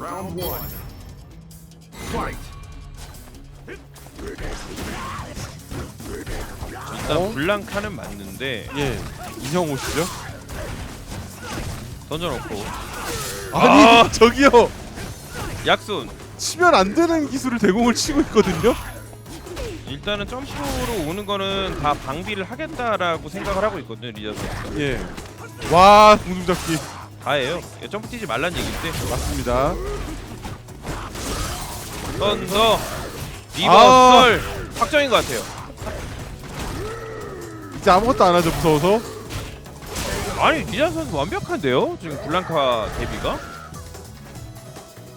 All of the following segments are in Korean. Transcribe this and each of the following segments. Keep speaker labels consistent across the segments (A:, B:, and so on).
A: Round one. Fight.
B: 일단
C: 어?
B: 블랑카는 맞는데
C: 예. 인형 옷이죠?
B: 던져놓고
C: 아니
B: 아!
C: 저기요
B: 약손
C: 치면 안 되는 기술을 대공을 치고 있거든요.
B: 일단은 점프로 오는 거는 다 방비를 하겠다라고 생각을 하고 있거든요 리자 선수
C: 예. 와 공중잡기
B: 다예요 예, 점프 뛰지 말란 얘기인데
C: 맞습니다.
B: 던져 리버
C: 아.
B: 썰 확정인 것 같아요
C: 이제 아무것도 안 하죠 무서워서.
B: 아니 리자 선수 완벽한데요 지금 블랑카 데뷔가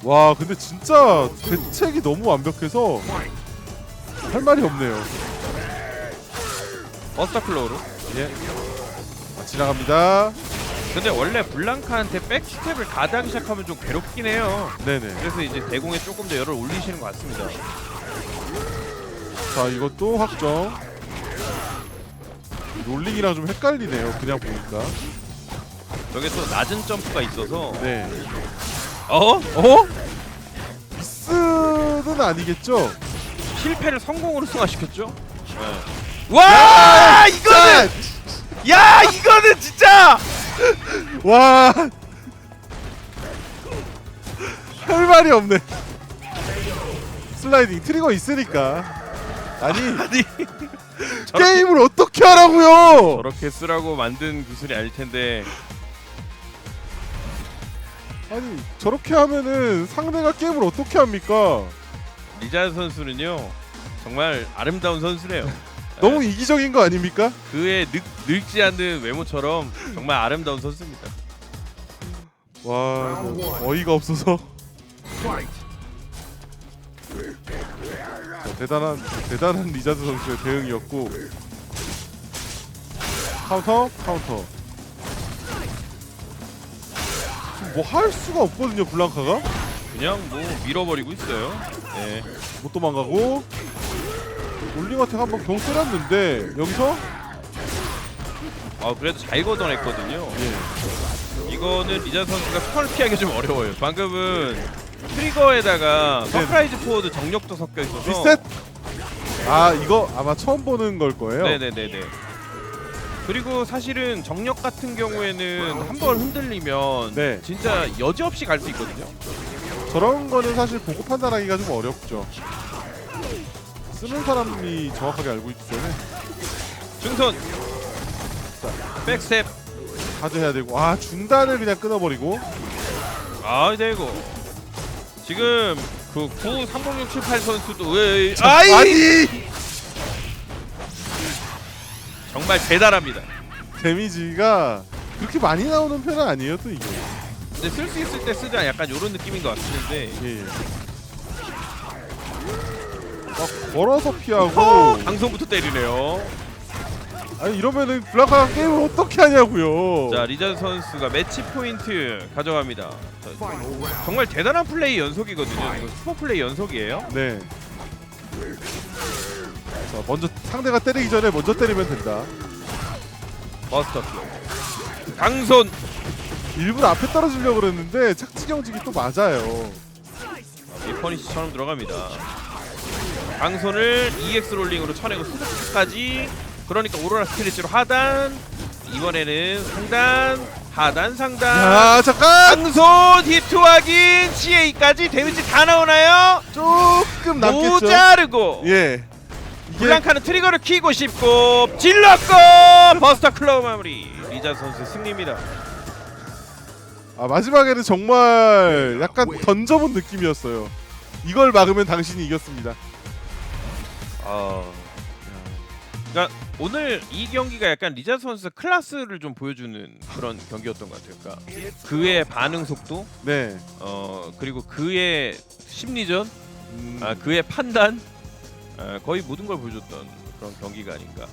C: 와 근데 진짜 대책이 너무 완벽해서 할 말이 없네요.
B: 버스터 클로우로
C: 예. 아, 지나갑니다.
B: 근데 원래 블랑카한테 백스텝을 가다하기 시작하면 좀 괴롭긴 해요
C: 네네.
B: 그래서 이제 대공에 조금 더 열을 올리시는 것 같습니다
C: 자 이것도 확정. 롤링이랑 좀 헷갈리네요. 그냥 보니까.
B: 저게 또 낮은 점프가 있어서
C: 네.
B: 어?
C: 어? 미스는 아니겠죠?
B: 실패를 성공으로 승화시켰죠? 네. 와 이거는 야 이거는 진짜
C: 와. 할 말이 없네. 슬라이딩 트리거 있으니까. 아니
B: 아니 저렇게,
C: 게임을 어떻게 하라고요?
B: 저렇게 쓰라고 만든 기술이 아닐 텐데
C: 아니 저렇게 하면은 상대가 게임을 어떻게 합니까?
B: 리자 선수는요 정말 아름다운 선수래요.
C: 너무 이기적인 거 아닙니까?
B: 그의 늙, 늙지 않는 외모처럼 정말 아름다운 선수입니다.
C: 와 이거 어이가 없어서. 자, 대단한 대단한 리자드 선수의 대응이었고 카운터 카운터 뭐 할 수가 없거든요 블랑카가
B: 그냥 뭐 밀어버리고 있어요. 네.
C: 못 도망가고 올링어택 한번 경 때렸는데 여기서
B: 아 그래도 잘 걷어냈거든요.
C: 예
B: 이거는 리자 선수가 스턴을 피하기 좀 어려워요. 방금은 트리거에다가 서프라이즈 포워드 정력도 섞여 있어서
C: 리셋 아 이거 아마 처음 보는 걸 거예요
B: 네네네네. 그리고 사실은 정력 같은 경우에는 한 번 흔들리면
C: 네.
B: 진짜 여지없이 갈 수 있거든요.
C: 저런 거는 사실 보고 판단하기가 좀 어렵죠 쓰는 사람이 정확하게 알고 있기 때문에.
B: 중선. 백스텝.
C: 가져야 되고. 아 중단을 그냥 끊어버리고.
B: 아 되고. 지금 그930678 선수도 왜
C: 아이!
B: 아이 정말 대단합니다.
C: 데미지가 그렇게 많이 나오는 편은 아니에요 또 이게.
B: 근데 쓸 수 있을 때 쓰자 약간 이런 느낌인 것 같은데.
C: 예, 예. 막 걸어서 피하고
B: 어, 방송부터 때리네요.
C: 아니 이러면은 블라카가 게임을 어떻게 하냐고요
B: 자 리자 선수가 매치 포인트 가져갑니다. 자. 정말 대단한 플레이 연속이거든요. 이거 슈퍼 플레이 연속이에요.
C: 네. 자 먼저 상대가 때리기 전에 먼저 때리면 된다
B: 버스터 플레이. 강손
C: 일부러 앞에 떨어지려고 그랬는데 착지 경직이 또 맞아요
B: 리퍼니시처럼 들어갑니다. 강손을 EX 롤링으로 쳐내고 수도까지. 그러니까 오로라 스트레치로 하단. 이번에는 상단 하단 상단.
C: 야 잠깐!
B: 강손 히트 확인. CA까지 데미지 다 나오나요?
C: 조금 남겠죠?
B: 모자르고.
C: 예.
B: 블랑카는 트리거를 키고 싶고. 질렀고! 버스터 클로우 마무리. 리자 선수 승리입니다.
C: 아 마지막에는 정말 약간 던져본 느낌이었어요. 이걸 막으면 당신이 이겼습니다
B: 아, 그러니까 오늘 이 경기가 약간 리자 선수 클래스를 좀 보여주는 그런 경기였던 것 같아요. 그러니까 그의 반응 속도,
C: 네
B: 어 그리고 그의 심리전,
C: 음,
B: 아 그의 판단, 아, 거의 모든 걸 보여줬던 그런 경기가 아닌가.